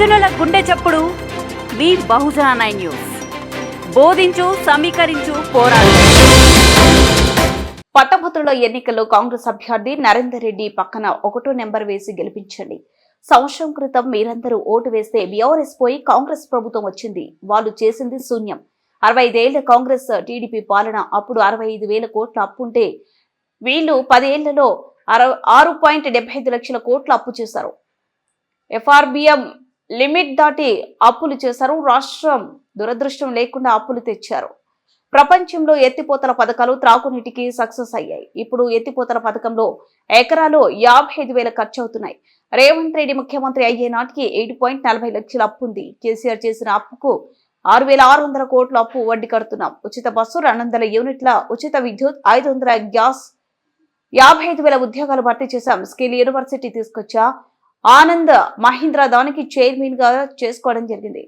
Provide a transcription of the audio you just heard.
చప్పుడు మీ బహుజన nine news. బోధించు సమీకరించు పోరాడు. పట్టభద్రుల ఎన్నికల్లో కాంగ్రెస్ అభ్యర్థి నరేందర్ రెడ్డి పక్కన ఒకటో నెంబర్ వేసి గెలిపించండి. సంవత్సరం క్రితం మీరందరూ ఓటు వేస్తే బీఆర్ఎస్ పోయి కాంగ్రెస్ ప్రభుత్వం వచ్చింది. వాళ్ళు చేసింది శూన్యం. అరవై ఐదేళ్ళ కాంగ్రెస్ టీడీపీ పాలన అప్పుడు అరవై ఐదు వేల కోట్ల అప్పు ఉంటే వీళ్ళు పదేళ్ళలో అరవై ఆరు పాయింట్ డెబ్బై ఐదు లక్షల కోట్ల అప్పు చేశారు. ఎఫ్ఆర్బిఎం లిమిట్ దాటి అప్పులు చేశారు. రాష్ట్రం దురదృష్టం లేకుండా అప్పులు తెచ్చారు. ప్రపంచంలో ఎత్తిపోతల పథకాలు త్రాగునీటికి సక్సెస్ అయ్యాయి. ఇప్పుడు ఎత్తిపోతల పథకంలో ఎకరాలు యాభై ఐదు వేల ఖర్చు అవుతున్నాయి రేవంత్ రెడ్డి ముఖ్యమంత్రి అయ్యే నాటికి ఎయిట్ పాయింట్ నలభై లక్షల అప్పు ఉంది. కేసీఆర్ చేసిన అప్పుకు ఆరు వేల ఆరు వందల కోట్ల అప్పు వడ్డీ కడుతున్నాం. ఉచిత బస్సు రెండు వందల యూనిట్ల ఉచిత విద్యుత్ ఐదు వందల గ్యాస్ యాభై ఐదు వేల ఉద్యోగాలు భర్తీ చేశాం. స్కిల్ యూనివర్సిటీ తీసుకొచ్చా? ఆనంద్ మహీంద్రా దానికి చైర్మన్గా చేసుకోవడం జరిగింది.